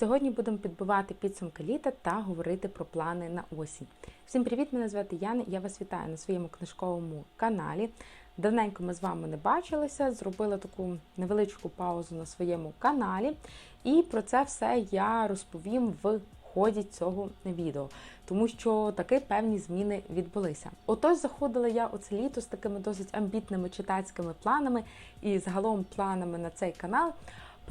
Сьогодні будемо підбивати підсумки літа та говорити про плани на осінь. Всім привіт! Мене звати Яна. Я вас вітаю на своєму книжковому каналі. Давненько ми з вами не бачилися, зробила таку невеличку паузу на своєму каналі, і про це все я розповім в ході цього відео, тому що таки певні зміни відбулися. Отож, заходила я оце літо з такими досить амбітними читацькими планами і загалом планами на цей канал.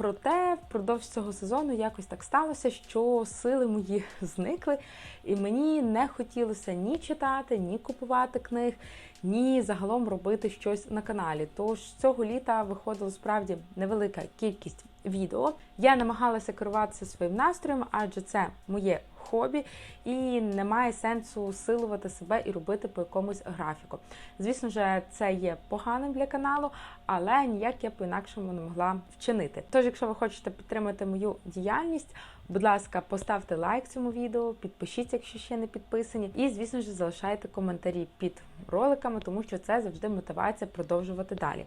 Проте впродовж цього сезону якось так сталося, що сили мої зникли, і мені не хотілося ні читати, ні купувати книг, ні загалом робити щось на каналі. Тож цього літа виходила справді невелика кількість відео. Я намагалася керуватися своїм настроєм, адже це моє хобі, і немає сенсу силувати себе і робити по якомусь графіку. Звісно ж, це є поганим для каналу, але ніяк я по-інакшому не могла вчинити. Тож, якщо ви хочете підтримати мою діяльність, будь ласка, поставте лайк цьому відео, підпишіться, якщо ще не підписані, і, звісно ж, залишайте коментарі під роликами, тому що це завжди мотивація продовжувати далі.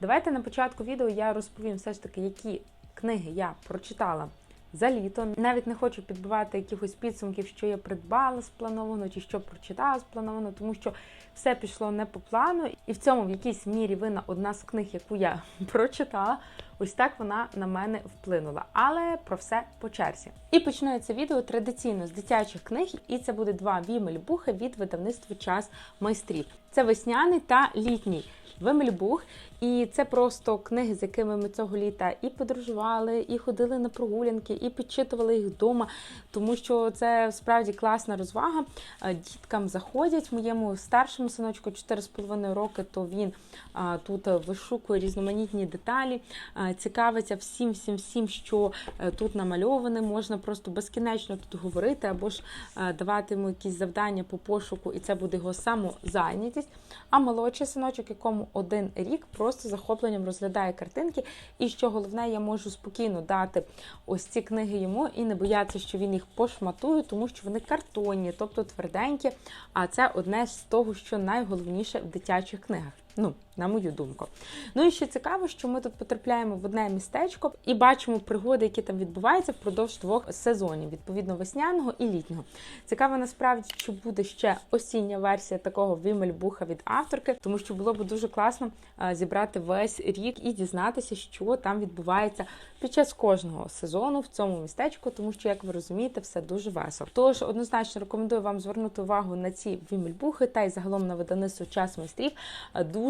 Давайте на початку відео я розповім все ж таки, які книги я прочитала за літо. Навіть не хочу підбивати якихось підсумків, що я придбала сплановано чи що прочитала сплановано, тому що все пішло не по плану, і в цьому в якійсь мірі вина одна з книг, яку я прочитала. Ось так вона на мене вплинула. Але про все по черзі. І почну це відео традиційно з дитячих книг, і це буде два вімельбухи від видавництва час майстрів. Це весняний та літній. Вимельбух, і це просто книги, з якими ми цього літа і подорожували, і ходили на прогулянки, і підчитували їх вдома, тому що це справді класна розвага. Діткам заходять моєму старшому синочку 4,5 роки, то він тут вишукує різноманітні деталі, цікавиться всім, всім, всім, що тут намальоване. Можна просто безкінечно тут говорити, або ж а, давати йому якісь завдання по пошуку, і це буде його самозайнятість. А молодший синочок, якому один рік, просто захопленням розглядає картинки. І що головне, я можу спокійно дати ось ці книги йому і не боятися, що він їх пошматує, тому що вони картонні, тобто тверденькі. А це одне з того, що найголовніше в дитячих книгах. Ну, на мою думку. Ну і ще цікаво, що ми тут потрапляємо в одне містечко і бачимо пригоди, які там відбуваються впродовж двох сезонів, відповідно весняного і літнього. Цікаво насправді, чи буде ще осіння версія такого вімельбуха від авторки, тому що було б дуже класно зібрати весь рік і дізнатися, що там відбувається під час кожного сезону в цьому містечку, тому що, як ви розумієте, все дуже весело. Тож однозначно рекомендую вам звернути увагу на ці вімельбухи та й загалом на видавництво час майстрів.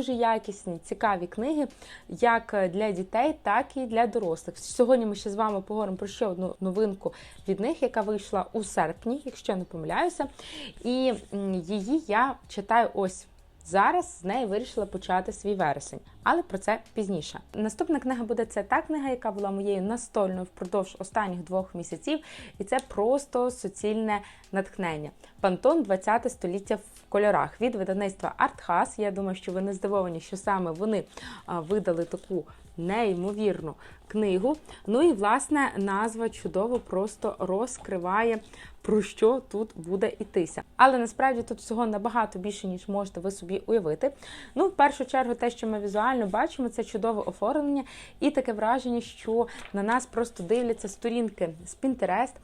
Якісні, цікаві книги, як для дітей, так і для дорослих. Сьогодні ми ще з вами поговоримо про ще одну новинку від них, яка вийшла у серпні, якщо я не помиляюся. І її я читаю ось. Зараз з неї вирішила почати свій вересень, але про це пізніше. Наступна книга буде це та книга, яка була моєю настольною впродовж останніх двох місяців, і це просто суцільне натхнення. Пантон 20 століття в кольорах від видавництва Артхас. Я думаю, що ви не здивовані, що саме вони видали таку неймовірну книгу. Ну і власне назва чудово просто розкриває. Про що тут буде йтися. Але насправді тут всього набагато більше, ніж можете ви собі уявити. Ну, в першу чергу, те, що ми візуально бачимо, це чудове оформлення і таке враження, що на нас просто дивляться сторінки з Pinterest.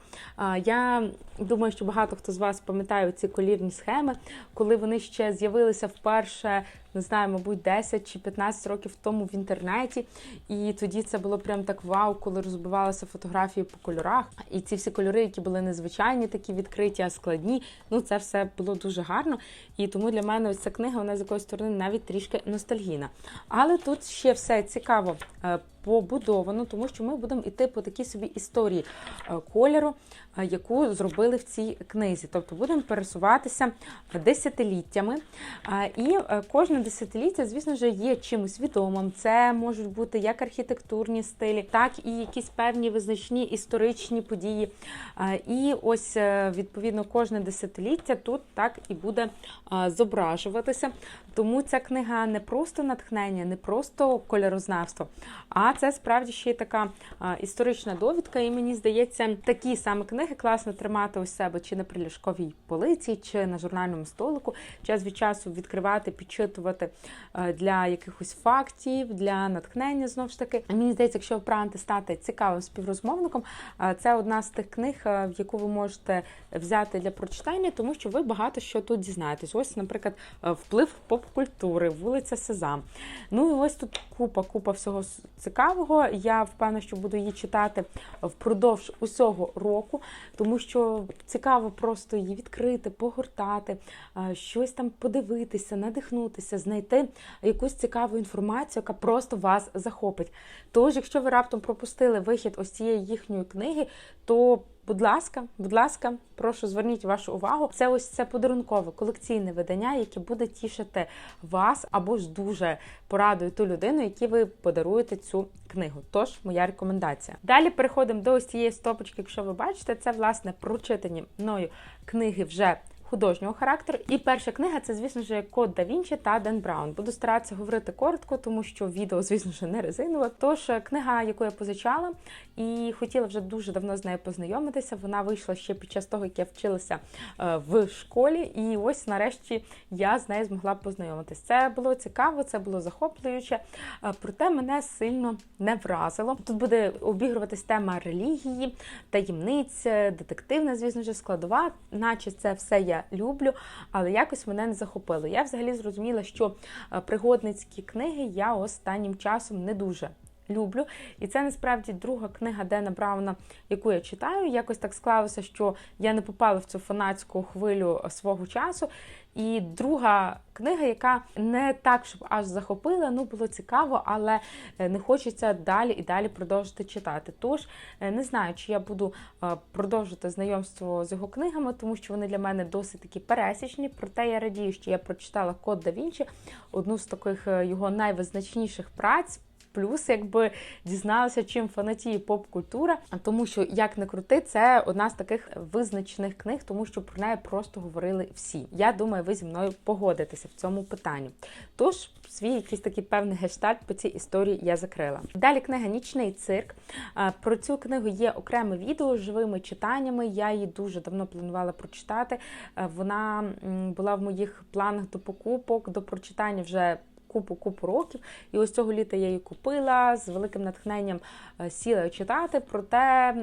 Я думаю, що багато хто з вас пам'ятає ці колірні схеми, коли вони ще з'явилися вперше не знаю, мабуть, 10 чи 15 років тому в інтернеті. І тоді це було прям так вау, коли розбивалися фотографії по кольорах. І ці всі кольори, які були незвичайні, такі відкриті, а складні. Ну, це все було дуже гарно. І тому для мене ця книга, вона з якоїсь сторони навіть трішки ностальгійна. Але тут ще все цікаво е, побудовано, тому що ми будемо йти по такій собі історії е, кольору, е, яку зробили в цій книзі. Тобто будемо пересуватися десятиліттями. І кожне десятиліття, звісно ж, є чимось відомим. Це можуть бути як архітектурні стилі, так і якісь певні визначні історичні події. І ось, відповідно, кожне десятиліття тут так і буде зображуватися. Тому ця книга не просто натхнення, не просто кольорознавство, а А це справді ще й така історична довідка, і мені здається, такі саме книги класно тримати у себе чи на приліжковій полиці, чи на журнальному столику, час від часу відкривати, підчитувати для якихось фактів, для натхнення знову ж таки. Мені здається, якщо ви прагнете стати цікавим співрозмовником, це одна з тих книг, в яку ви можете взяти для прочитання, тому що ви багато що тут дізнаєтесь. Ось, наприклад, вплив поп-культури, вулиця Сезам. Ну і ось тут купа, купа всього с- цікавого. Я впевнена, що буду її читати впродовж усього року, тому що цікаво просто її відкрити, погортати, щось там подивитися, надихнутися, знайти якусь цікаву інформацію, яка просто вас захопить. Тож, якщо ви раптом пропустили вихід ось цієї їхньої книги, то Будь ласка, будь ласка, прошу зверніть вашу увагу. Це ось це подарункове колекційне видання, яке буде тішити вас або ж дуже порадує ту людину, якій ви подаруєте цю книгу. Тож, моя рекомендація. Далі переходимо до ось цієї стопочки. Якщо ви бачите, це власне прочитані мною книги вже. Художнього характеру. І перша книга це, звісно ж, Код да Вінчі та Ден Браун. Буду старатися говорити коротко, тому що відео, звісно ж, не резинове. Тож е, книга, яку я позичала, і хотіла вже дуже давно з нею познайомитися. Вона вийшла ще під час того, як я вчилася е, в школі. І ось нарешті я з нею змогла познайомитися. Це було цікаво, це було захоплююче, е, проте мене сильно не вразило. Тут буде обігруватись тема релігії, таємниць, детективна, звісно ж, складова, наче це все люблю, але якось мене не захопило. Я взагалі зрозуміла, що е, пригодницькі книги я останнім часом не дуже. Люблю, і це насправді друга книга Дена Брауна, яку я читаю. Якось так склалося, що я не попала в цю фанатську хвилю свого часу. І друга книга, яка не так, щоб аж захопила, ну було цікаво, але е, не хочеться далі і далі продовжити читати. Тож е, не знаю, чи я буду е, продовжувати знайомство з його книгами, тому що вони для мене досить такі пересічні. Проте я радію, що я прочитала Код да Вінчі, одну з таких його найвизначніших праць. Плюс, якби дізналася, чим фанатіє поп-культура, тому що як не крути, це одна з таких визначених книг, тому що про неї просто говорили всі. Я думаю, ви зі мною погодитеся в цьому питанні. Тож, свій якийсь такий певний гештальт по цій історії я закрила. Далі книга Нічний цирк. Про цю книгу є окреме відео з живими читаннями. Я її дуже давно планувала прочитати. Е, Вона була в моїх планах до покупок, до прочитання вже купу-купу років. І ось цього літа я її купила з великим натхненням е, сіла читати, проте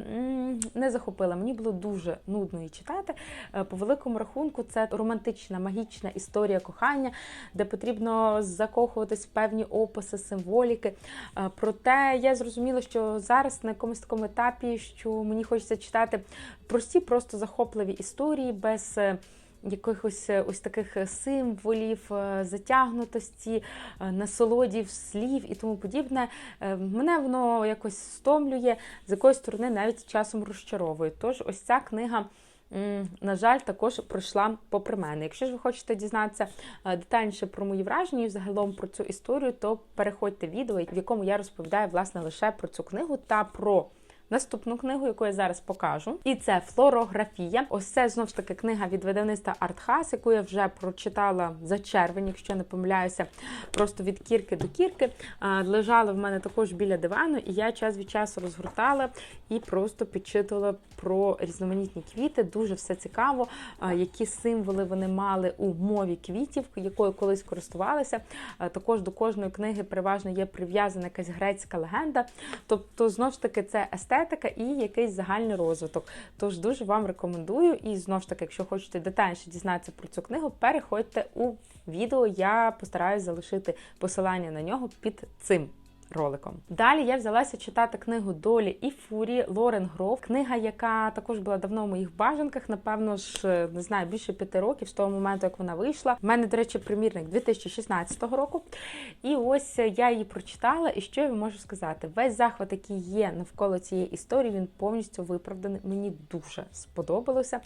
не захопила. Мені було дуже нудно її читати. Е, По великому рахунку, це романтична, магічна історія кохання, де потрібно закохуватись в певні описи, символіки. Е, Проте я зрозуміла, що зараз на якомусь такому етапі, що мені хочеться читати прості, просто захопливі історії без. Е, Якихось е, ось таких символів, е, затягнутості, е, насолодів, слів і тому подібне. Е, Мене воно якось стомлює, з якоїсь сторони навіть часом розчаровує. Тож ось ця книга. На жаль, також пройшла попри мене. Якщо ж ви хочете дізнатися е, детальніше про мої враження і загалом про цю історію, то переходьте відео, в якому я розповідаю власне лише про цю книгу та про наступну книгу, яку я зараз покажу. І це флорографія. Ось це знову ж таки книга від видавництва Артхас, яку я вже прочитала за червень, якщо не помиляюся, просто від кірки до кірки. Лежала в мене також біля дивану, і я час від часу розгортала і просто підчитувала про різноманітні квіти. Дуже все цікаво, які символи вони мали у мові квітів, якою колись користувалися. Також до кожної книги переважно є прив'язана якась грецька легенда. Тобто, знову ж таки, це естетика і якийсь загальний розвиток. Тож дуже вам рекомендую. І знову ж таки, якщо хочете детальніше дізнатися про цю книгу, переходьте у відео. Я постараюсь залишити посилання на нього під цим. Роликом далі я взялася читати книгу Долі і Фурі Лорен Гров. Книга, яка також була давно в моїх бажанках, напевно ж, не знаю, більше п'яти років з того моменту, як вона вийшла. У мене, до речі, примірник 2016 року. І ось я її прочитала, і що я вам можу сказати? Весь захват, який є навколо цієї історії, він повністю виправданий. Мені дуже сподобалося.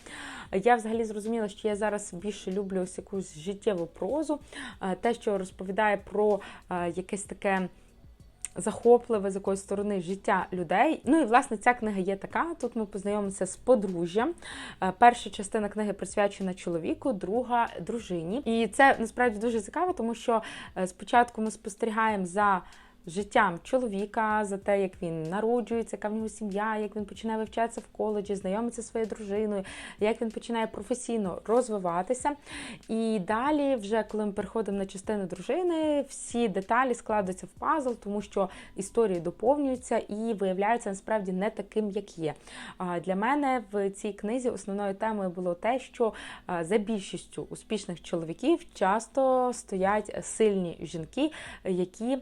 Я взагалі зрозуміла, що я зараз більше люблю ось якусь життєву прозу, е, те, що розповідає про е, якесь таке. Захопливе з якоїсь сторони життя людей. Ну і власне ця книга є така. Тут ми познайомимося з подружжям. Е, Перша частина книги присвячена чоловіку, друга дружині. І це насправді дуже цікаво, тому що е, спочатку ми спостерігаємо за життям чоловіка, за те, як він народжується, яка в нього сім'я, як він починає вивчатися в коледжі, знайомиться зі своєю дружиною, як він починає професійно розвиватися. І далі, вже коли ми переходимо на частину дружини, всі деталі складаються в пазл, тому що історії доповнюються і виявляються насправді не таким, як є. Для мене в цій книзі основною темою було те, що за більшістю успішних чоловіків часто стоять сильні жінки, які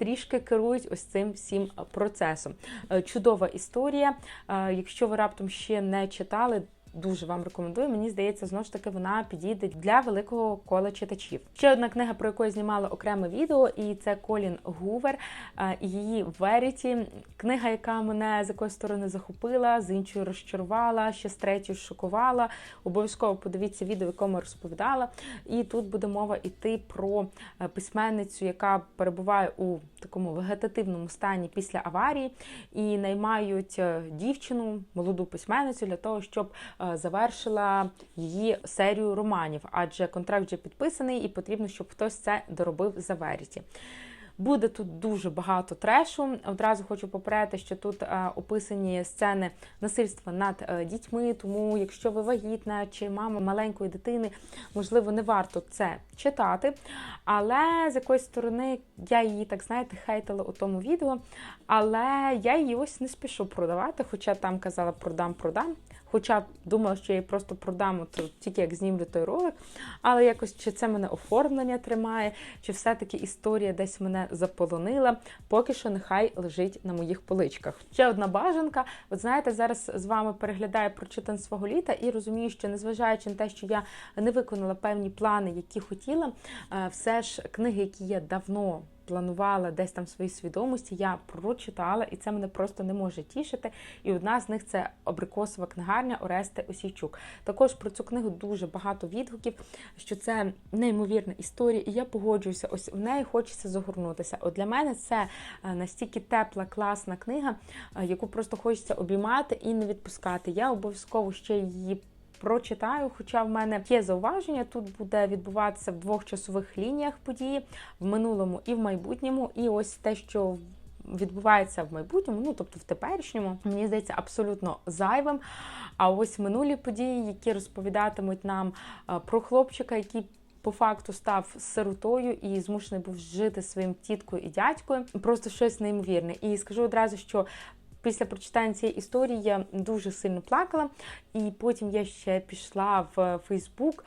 Трішки керують ось цим всім процесом. Е, Чудова історія. Е, Якщо ви раптом ще не читали, Дуже вам рекомендую. Мені здається, знову ж таки вона підійде для великого кола читачів. Ще одна книга, про яку я знімала окреме відео, і це Колін Гувер е, її Веріті. Книга, яка мене з якоїсь сторони захопила, з іншої розчарувала, ще з третьої шокувала. Обов'язково подивіться відео, в якому розповідала. І тут буде мова йти про е, письменницю, яка перебуває у такому вегетативному стані після аварії, і наймають е, дівчину, молоду письменницю для того, щоб завершила її серію романів, адже контракт вже підписаний, і потрібно, щоб хтось це доробив за Веріті. Буде тут дуже багато трешу. Одразу хочу попередити, що тут е, описані сцени насильства над е, дітьми. Тому, якщо ви вагітна чи мама маленької дитини, можливо, не варто це читати. Але з якоїсь сторони я її, так знаєте, хейтила у тому відео. Але я її ось не спішу продавати, хоча там казала продам, Хоча думала, що я її просто продам то тільки як знімлю той ролик. Але якось чи це мене оформлення тримає, чи все-таки історія десь мене заполонила. Поки що нехай лежить на моїх поличках. Ще одна бажанка. От знаєте, зараз з вами переглядаю прочитан свого літа і розумію, що незважаючи на те, що я не виконала певні плани, які хотіла, е, все ж книги, які я давно планувала десь там в своїй свідомості, я прочитала, і це мене просто не може тішити. І одна з них це Абрикосова книгарня Орести Осійчук. Також про цю книгу дуже багато відгуків, що це неймовірна історія, і я погоджуюся, ось в неї хочеться загорнутися. От для мене це е, настільки тепла, класна книга, е, яку просто хочеться обіймати і не відпускати. Я обов'язково ще її прочитаю. Хоча в мене є зауваження, тут буде відбуватися в двох часових лініях події в минулому і в майбутньому. І ось те, що відбувається в майбутньому, ну тобто в теперішньому, мені здається, абсолютно зайвим. А ось минулі події, які розповідатимуть нам про хлопчика, який по факту став сиротою і змушений був жити своїм тіткою і дядькою. Просто щось неймовірне. І скажу одразу, що Після прочитання цієї історії я дуже сильно плакала, і потім я ще пішла в Фейсбук.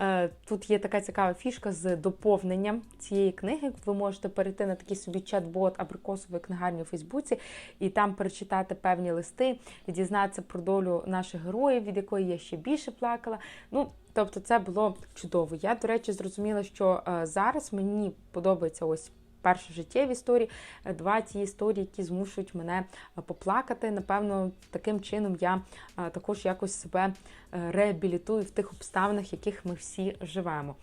Е, тут є така цікава фішка з доповненням цієї книги. Ви можете перейти на такий собі чат-бот абрикосової книгарні у Фейсбуці і там перечитати певні листи і дізнатися про долю наших героїв, від якої я ще більше плакала. Ну, тобто, це було чудово. Я, до речі, зрозуміла, що е, зараз мені подобається ось перше життєві історії, е, два ті історії, які змушують мене е, поплакати. Напевно, таким чином я е, також якось себе реабілітую в тих обставинах, в яких ми всі живемо.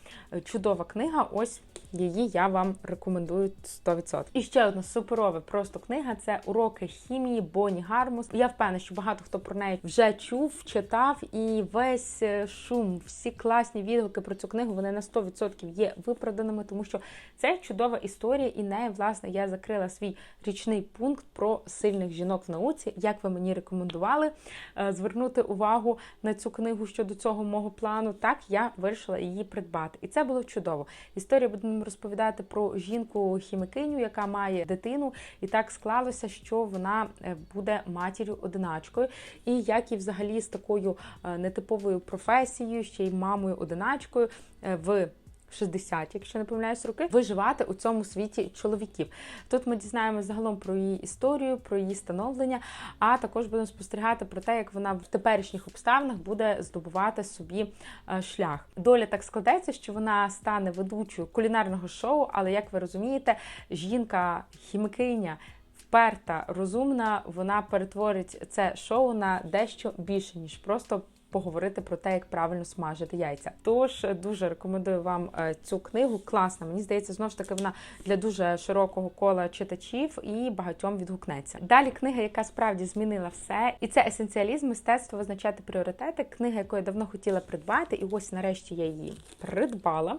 Чудова книга, ось її я вам рекомендую 100%. І ще одна суперова просто книга це уроки хімії Боні Гармус. Я впевнена, що багато хто про неї вже чув, читав, і весь шум, всі класні відгуки про цю книгу вони на 100% є виправданими, тому що це чудова історія і нею, власне, я закрила свій річний пункт про сильних жінок в науці. Як ви мені рекомендували е, звернути увагу на цю книгу щодо цього мого плану, так я вирішила її придбати. І це було чудово. Історія буде розповідати про жінку-хімикиню, яка має дитину, і так склалося, що вона е, буде матір'ю-одиначкою. І як і взагалі з такою е, нетиповою професією, ще й мамою-одиначкою в 60, якщо не помиляюсь роки, виживати у цьому світі чоловіків. Тут ми дізнаємося загалом про її історію, про її становлення, а також будемо спостерігати про те, як вона в теперішніх обставинах буде здобувати собі е, шлях. Доля так складеться, що вона стане ведучою кулінарного шоу, але як ви розумієте, жінка, хімікиня. Вперта, розумна, вона перетворить це шоу на дещо більше ніж просто поговорити про те, як правильно смажити яйця. Тож дуже рекомендую вам е, цю книгу. Класна. Мені здається, знову ж таки вона для дуже широкого кола читачів і багатьом відгукнеться. Далі книга, яка справді змінила все, і це есенціалізм, мистецтво визначати пріоритети. Книга, яку я давно хотіла придбати, і ось нарешті я її придбала.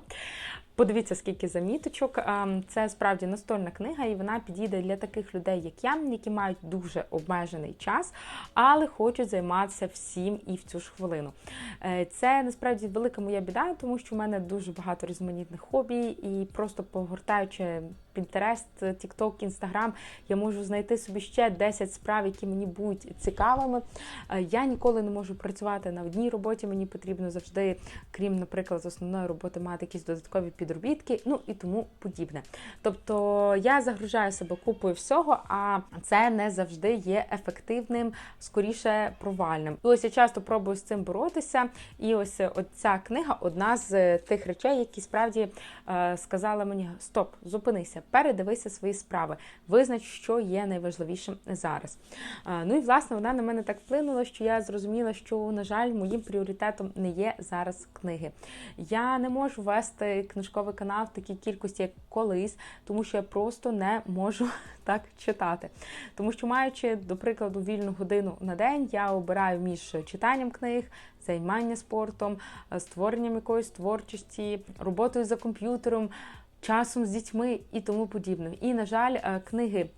Подивіться, скільки заміточок. Ем, Це справді настольна книга, і вона підійде для таких людей, як я, які мають дуже обмежений час, але хочуть займатися всім і в цю ж хвилину. Е, Це насправді велика моя біда, тому що в мене дуже багато різноманітних хобі, і просто погортаючи Pinterest, TikTok, Instagram, я можу знайти собі ще 10 справ, які мені будуть цікавими. Е, Я ніколи не можу працювати на одній роботі. Мені потрібно завжди, крім, наприклад, з основної роботи, мати якісь додаткові підробітки, ну і тому подібне. Тобто я загружаю себе купою всього, а це не завжди є ефективним, скоріше провальним. І ось я часто пробую з цим боротися. І ось ця книга одна з тих речей, які справді е, сказала мені: стоп, зупинися, передивися свої справи, визнач, що є найважливішим зараз. Е, ну і власне вона на мене так вплинула, що я зрозуміла, що, на жаль, моїм пріоритетом не є зараз книги. Я не можу вести книжковий канал в такій кількості, як колись, тому що я просто не можу так читати. Тому що, маючи, до прикладу, вільну годину на день, я обираю між читанням книг, займання спортом, створенням якоїсь творчості, роботою за комп'ютером, часом з дітьми і тому подібне. І, на жаль, е, книги.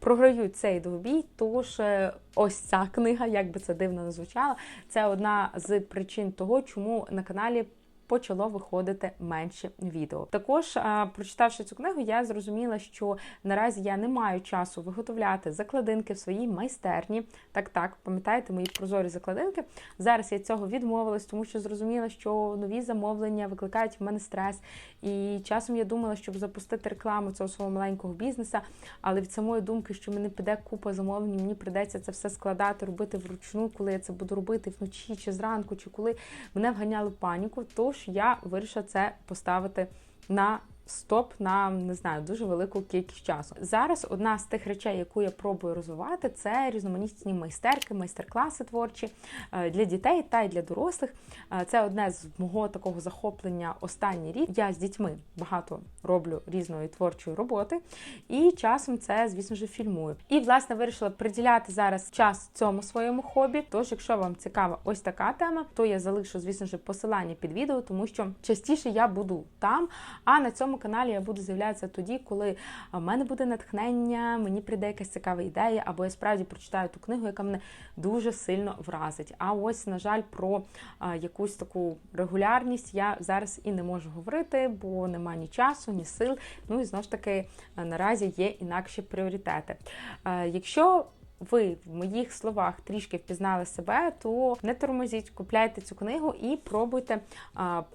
Програють цей двобій, тож е, ось ця книга, як би це дивно не звучало, це одна з причин того, чому на каналі почало виходити менше відео. Також, прочитавши цю книгу, я зрозуміла, що наразі я не маю часу виготовляти закладинки в своїй майстерні. Так, так, пам'ятаєте, мої прозорі закладинки. Зараз я цього відмовилась, тому що зрозуміла, що нові замовлення викликають в мене стрес. І часом я думала, щоб запустити рекламу цього свого маленького бізнеса, але від самої думки, що мені піде купа замовлень, мені придеться це все складати, робити вручну, коли я це буду робити вночі чи зранку, чи коли мене вганяли паніку. Тож я вирішила це поставити на стоп на не знаю дуже велику кількість часу. Зараз одна з тих речей, яку я пробую розвивати, це різноманітні майстерки, майстер-класи творчі е, для дітей та й для дорослих. Е, це одне з мого такого захоплення останній рік. Я з дітьми багато роблю різної творчої роботи, і часом це, звісно ж, фільмую. І власне вирішила приділяти зараз час цьому своєму хобі. Тож, якщо вам цікава ось така тема, то я залишу, звісно ж, посилання під відео, тому що частіше я буду там, а на цьому каналі я буду з'являтися тоді, коли в мене буде натхнення, мені прийде якась цікава ідея, або я справді прочитаю ту книгу, яка мене дуже сильно вразить. А ось, на жаль, про якусь таку регулярність я зараз і не можу говорити, бо нема ні часу, ні сил. Ну і знову ж таки наразі є інакші пріоритети. Якщо ви в моїх словах трішки впізнали себе, то не тормозіть, купляйте цю книгу і пробуйте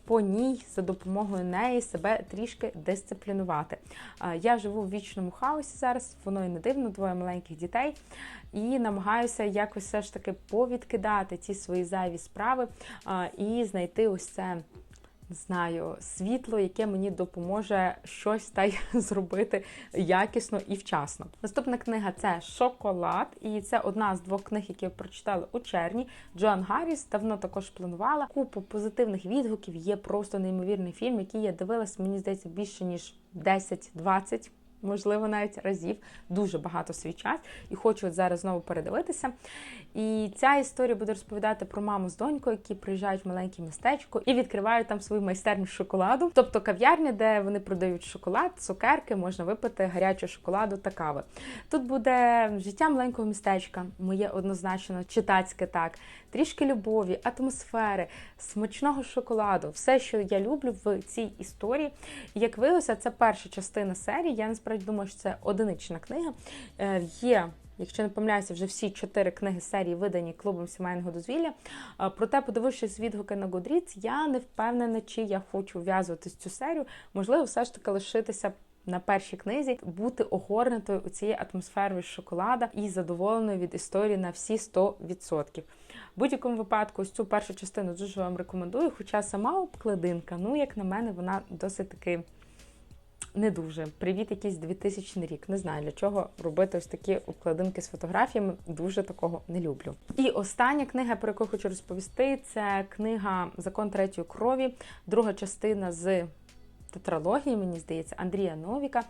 по ній за допомогою неї себе трішки дисциплінувати. Я живу в вічному хаосі зараз, воно і не дивно, двоє маленьких дітей. І намагаюся якось все ж таки повідкидати ті свої зайві справи і знайти ось це знаю, світло, яке мені допоможе щось та й зробити якісно і вчасно. Наступна книга це Шоколад, і це одна з двох книг, які я прочитала у червні. Джоан Гарріс давно також планувала. Купу позитивних відгуків. Є просто неймовірний фільм, який я дивилась, мені здається, більше ніж 10-20 можливо, навіть разів, дуже багато свій час, і хочу от зараз знову передивитися. І ця історія буде розповідати про маму з донькою, які приїжджають в маленьке містечко і відкривають там свою майстерню шоколаду, тобто кав'ярня, де вони продають шоколад, цукерки, можна випити гарячу шоколаду та кави. Тут буде життя маленького містечка, моє однозначно читацьке так, трішки любові, атмосфери, смачного шоколаду, все, що я люблю в цій історії. І як виявилося, це перша частина серії. Я насправді насправді думаю, що це одинична книга. Е, є. Якщо не помиляюся, вже всі чотири книги серії видані клубом сімейного дозвілля. Е, проте, подивившись відгуки на Goodreads, я не впевнена, чи я хочу в'язуватись цю серію. Можливо, все ж таки лишитися на першій книзі, бути огорнутою у цією атмосферою шоколада і задоволеною від історії на всі 100%. В будь-якому випадку, ось цю першу частину дуже вам рекомендую, хоча сама обкладинка, ну, як на мене, вона досить таки не дуже. Привіт, якийсь 2000 рік. Не знаю для чого робити ось такі обкладинки з фотографіями. Дуже такого не люблю. І остання книга, про яку хочу розповісти, це книга Закон третьої крові, друга частина з тетралогії, мені здається, Андрія Новіка.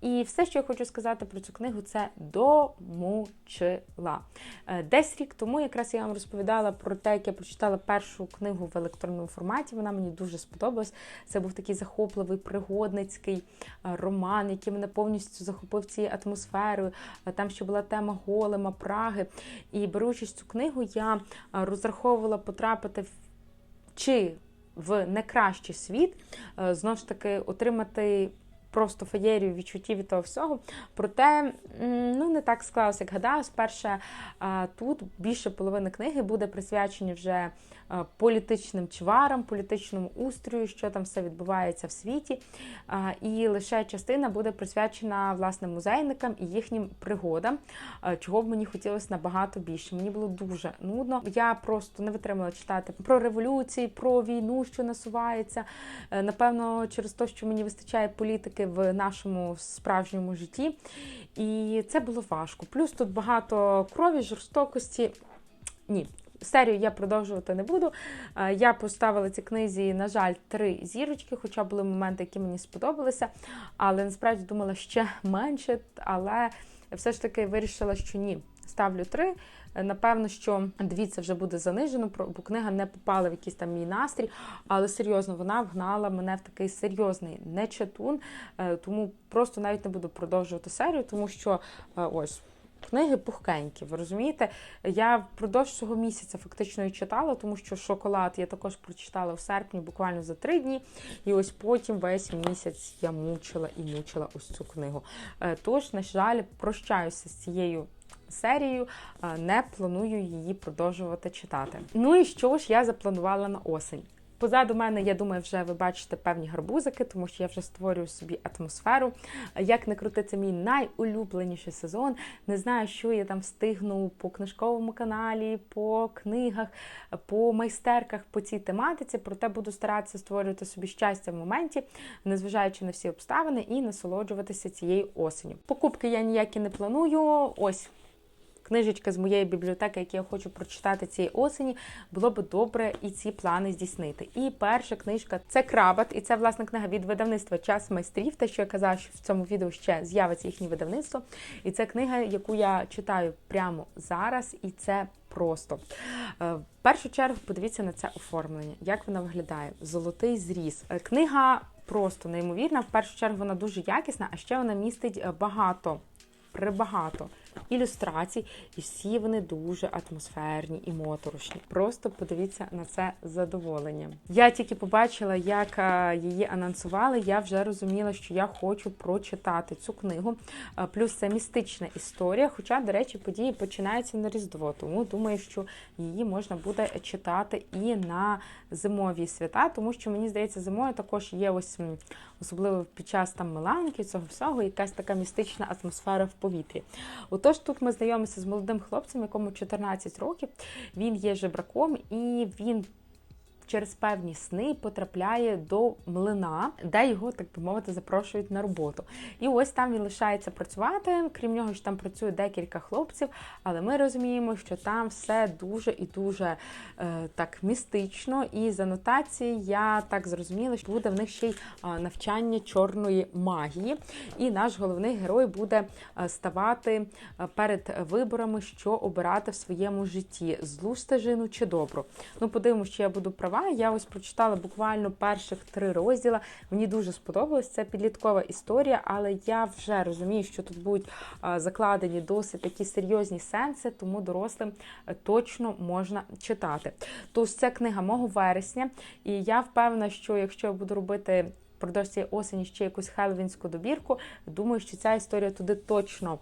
І все, що я хочу сказати про цю книгу, це домучила. Е, Десь рік тому якраз я вам розповідала про те, як я прочитала першу книгу в електронному форматі. Вона мені дуже сподобалась. Це був такий захопливий, пригодницький е, роман, який мене повністю захопив цією атмосферою. Е, Там ще була тема голема, Праги. І беручись цю книгу, я розраховувала потрапити в чи в найкращий світ, е, знову ж таки, отримати просто феєрію відчуттів від того всього. Проте ну, не так склалося, як гадаю. Сперше тут більше половини книги буде присвячені вже е, політичним чварам, політичному устрою, що там все відбувається в світі. І лише частина буде присвячена власне музейникам і їхнім пригодам, е, чого б мені хотілося набагато більше. Мені було дуже нудно. Я просто не витримала читати про революції, про війну, що насувається. Е, Напевно, через те, що мені вистачає політики в нашому справжньому житті. І це було важко. Плюс тут багато крові, жорстокості. Ні. Серію я продовжувати не буду. Е, Я поставила цій книзі, на жаль, три зірочки, хоча були моменти, які мені сподобалися. Але насправді думала ще менше. Але все ж таки вирішила, що ні. Ставлю три. Напевно, що дві це вже буде занижено, бо книга не попала в якийсь там мій настрій. Але серйозно, вона вгнала мене в такий серйозний нечатун. Е, Тому просто навіть не буду продовжувати серію, тому що е, ось. Книги пухкенькі, ви розумієте? Я впродовж цього місяця фактично і читала, тому що шоколад я також прочитала в серпні, буквально за три дні. І ось потім весь місяць я мучила і мучила ось цю книгу. Е, Тож, на жаль, прощаюся з цією серією, е, не планую її продовжувати читати. Ну і що ж я запланувала на осень? Позаду мене, я думаю, вже ви бачите певні гарбузики, тому що я вже створюю собі атмосферу. Як не крути, це мій найулюбленіший сезон. Не знаю, що я там встигну по книжковому каналі, по книгах, по майстерках по цій тематиці. Проте буду старатися створювати собі щастя в моменті, незважаючи на всі обставини, і насолоджуватися цією осеню. Покупки я ніякі не планую. Ось книжечка з моєї бібліотеки, які я хочу прочитати цієї осені, було б добре і ці плани здійснити. І перша книжка це Крабат, і це власне книга від видавництва Час майстрів. Те, що я казала, що в цьому відео ще з'явиться їхнє видавництво. І це книга, яку я читаю прямо зараз, і це просто. Е, В першу чергу подивіться на це оформлення, як вона виглядає. Золотий зріз. Е, Книга просто неймовірна. В першу чергу вона дуже якісна, а ще вона містить е, багато, прибагато ілюстрацій, і всі вони дуже атмосферні і моторошні. Просто подивіться на це з задоволенням. Я тільки побачила, як е, її анонсували. Я вже розуміла, що я хочу прочитати цю книгу. Е, Плюс це містична історія. Хоча, до речі, події починаються на Різдво, тому думаю, що її можна буде читати і на зимові свята, тому що мені здається, зимою також є ось особливо під час там Миланки, цього всього, якась така містична атмосфера в повітрі. Отож, тут ми знайомимося з молодим хлопцем, якому 14 років. Він є жебраком і він. Через певні сни потрапляє до млина, де його, так би мовити, запрошують на роботу. І ось там він лишається працювати. Крім нього ж там працює декілька хлопців, але ми розуміємо, що там все дуже і дуже е, так містично. І з анотації я так зрозуміла, що буде в них ще й навчання чорної магії. І наш головний герой буде е, ставати е, перед виборами, що обирати в своєму житті: злу стежину чи добру. Ну, подивимося, що я буду права. Я ось прочитала буквально перших три розділа. Мені дуже сподобалось. Це підліткова історія, але я вже розумію, що тут будуть закладені досить такі серйозні сенси, тому дорослим е, точно можна читати. Тож це книга мого вересня, і я впевнена, що якщо я буду робити впродовж цієї осені ще якусь хеллоуінську добірку, думаю, що ця історія туди точно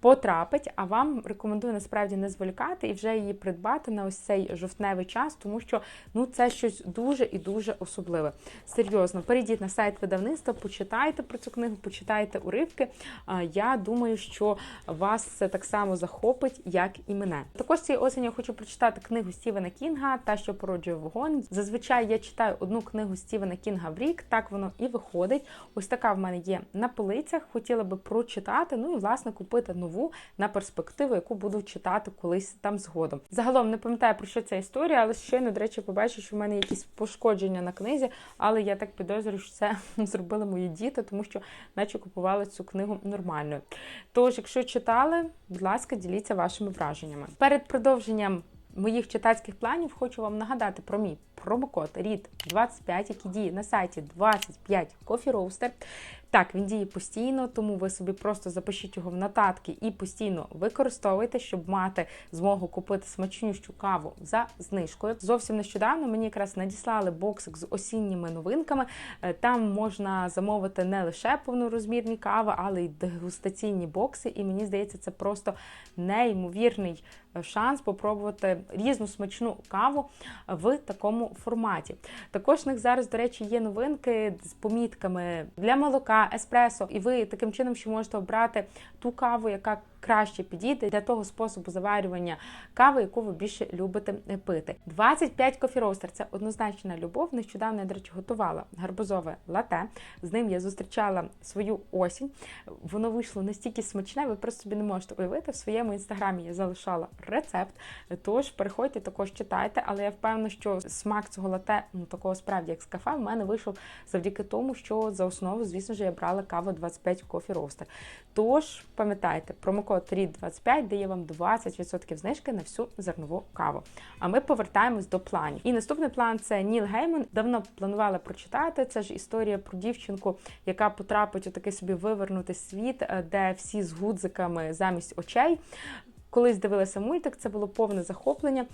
потрапить, а вам рекомендую насправді не зволікати і вже її придбати на ось цей жовтневий час, тому що ну це щось дуже і дуже особливе. Серйозно, перейдіть на сайт видавництва, почитайте про цю книгу, почитайте уривки. А, Я думаю, що вас це так само захопить, як і мене. Також цієї осені я хочу прочитати книгу Стівена Кінга, та що породжує вогонь. Зазвичай я читаю одну книгу Стівена Кінга в рік, так воно і виходить. Ось така в мене є на полицях. Хотіла би прочитати, ну і власне купити нову нову на перспективу, яку буду читати колись там згодом. Загалом не пам'ятаю про що ця історія, але щойно, до речі, побачу, що в мене якісь пошкодження на книзі, але я так підозрюю, що це зробили мої діти, тому що наче купували цю книгу нормальною. Тож, якщо читали, будь ласка, діліться вашими враженнями. Перед продовженням моїх читацьких планів хочу вам нагадати про мій промокод RID 25 який діє на сайті 25 Coffee Roaster. Так, він діє постійно, тому ви собі просто запишіть його в нотатки і постійно використовуйте, щоб мати змогу купити смачнющу каву за знижкою. Зовсім нещодавно мені якраз надіслали боксик з осінніми новинками. Е, Там можна замовити не лише повнорозмірні кави, але й дегустаційні бокси. І мені здається, це просто неймовірний е, шанс попробувати різну смачну каву в такому форматі. Також в них зараз, до речі, є новинки з помітками для молока, еспресо, і ви таким чином ще можете обрати ту каву, яка краще підійде для того способу заварювання кави, яку ви більше любите пити. 25 Coffee Roaster – це однозначна любов. Нещодавно я, до речі, готувала гарбузове лате. З ним я зустрічала свою осінь. Воно вийшло настільки смачне, ви просто собі не можете уявити. В своєму інстаграмі я залишала рецепт. Тож переходьте, також читайте, але я впевнена, що смак цього лате, ну такого справді, як з кафе, в мене вийшов завдяки тому, що за основу, звісно ж, я брала каву 25 Coffee Roaster. Тож, пам'ятайте, промокод RID25 дає вам 20% знижки на всю зернову каву. А ми повертаємось до планів. І наступний план це Ніл Гейман. Давно планувала прочитати. Це ж історія про дівчинку, яка потрапить у такий собі вивернутий світ, е, де всі з гудзиками замість очей. Колись дивилася мультик, це було повне захоплення.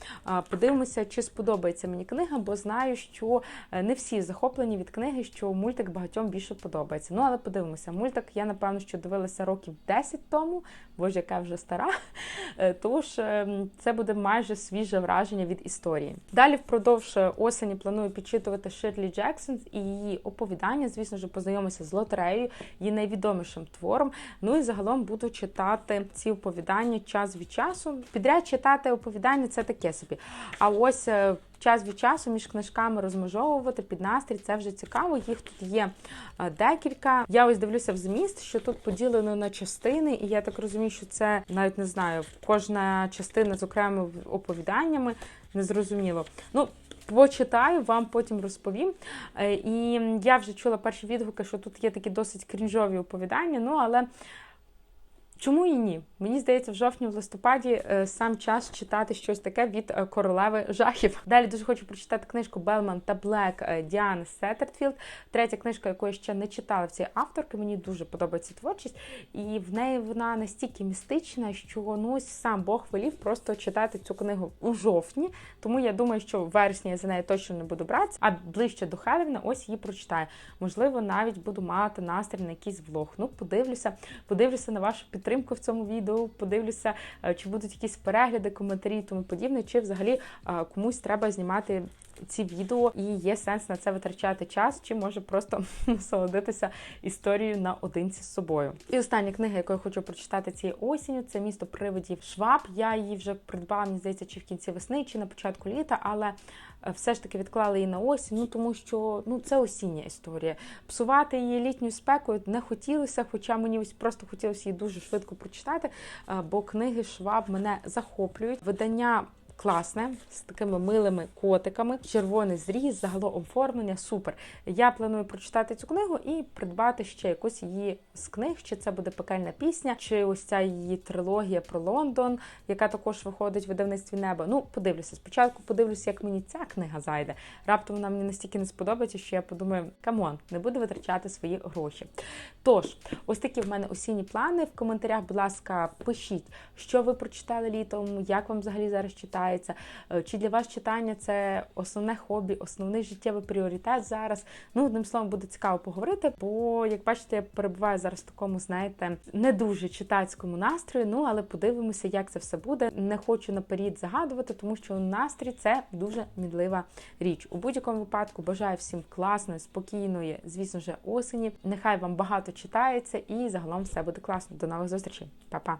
Подивимося, чи сподобається мені книга, бо знаю, що е, не всі захоплені від книги, що мультик багатьом більше подобається. Ну, але подивимося, мультик я напевно що дивилася років 10 тому, боже, яка вже стара. Е, Тож е, це буде майже свіже враження від історії. Далі впродовж осені планую підчитувати Ширлі Джексон і її оповідання. Звісно ж, познайомися з лотереєю, її найвідомішим твором. Ну і загалом буду читати ці оповідання час від часу. Підряд читати оповідання це таке собі. А ось е, час від часу між книжками розмежовувати під настрій, це вже цікаво. Їх тут є е, декілька. Я ось дивлюся в зміст, що тут поділено на частини, і я так розумію, що це навіть не знаю, кожна частина з окремими оповіданнями. Незрозуміло. Ну, Почитаю, вам потім розповім. Е, І я вже чула перші відгуки, що тут є такі досить крінжові оповідання. Ну, але чому і ні? Мені здається, в жовтні, в листопаді е, сам час читати щось таке від е, королеви жахів. Далі дуже хочу прочитати книжку Белман та Блек е, Діани Сеттерфілд. Третя книжка, яку я ще не читала в цієї авторки. Мені дуже подобається творчість, і в неї вона настільки містична, що ну сам Бог велів просто читати цю книгу у жовтні. Тому я думаю, що в вересні я за неї точно не буду братися, а ближче до Хелевна ось її прочитаю. Можливо, навіть буду мати настрій на якийсь влог. Ну, подивлюся, подивлюся на вашу підтримку в цьому відео відео, подивлюся, е, чи будуть якісь перегляди, коментарі і тому подібне, чи взагалі е, комусь треба знімати. Ці відео і є сенс на це витрачати час, чи може просто насолодитися історією наодинці з собою. І остання книга, яку я хочу прочитати цієї осінню, це місто привидів Шваб. Я її вже придбала, мені здається, чи в кінці весни, чи на початку літа, але е, все ж таки відклала її на осінь, ну тому що ну це осіння історія. Псувати її літньою спекою не хотілося, хоча мені ось просто хотілося її дуже швидко прочитати, бо книги Шваб мене захоплюють. Видання класне, з такими милими котиками, червоний зріз, загалом оформлення, супер. Я планую прочитати цю книгу і придбати ще якусь її з книг, чи це буде пекельна пісня, чи ось ця її трилогія про Лондон, яка також виходить в видавництві неба. Ну, подивлюся. Спочатку подивлюся, як мені ця книга зайде. Раптом вона мені настільки не сподобається, що я подумаю, камон, не буду витрачати свої гроші. Тож, ось такі в мене осінні плани. В коментарях, будь ласка, пишіть, що ви прочитали літом, як вам взагалі зараз читається, чи для вас читання це основне хобі, основний життєвий пріоритет зараз. Ну, одним словом, буде цікаво поговорити, бо, як бачите, я перебуваю зараз в такому, знаєте, не дуже читацькому настрої. Ну, але подивимося, як це все буде. Не хочу наперед загадувати, тому що настрій це дуже мінлива річ. У будь-якому випадку бажаю всім класної, спокійної, звісно ж, осені. Нехай вам багато читається і загалом все буде класно. До нових зустрічей, Па-па!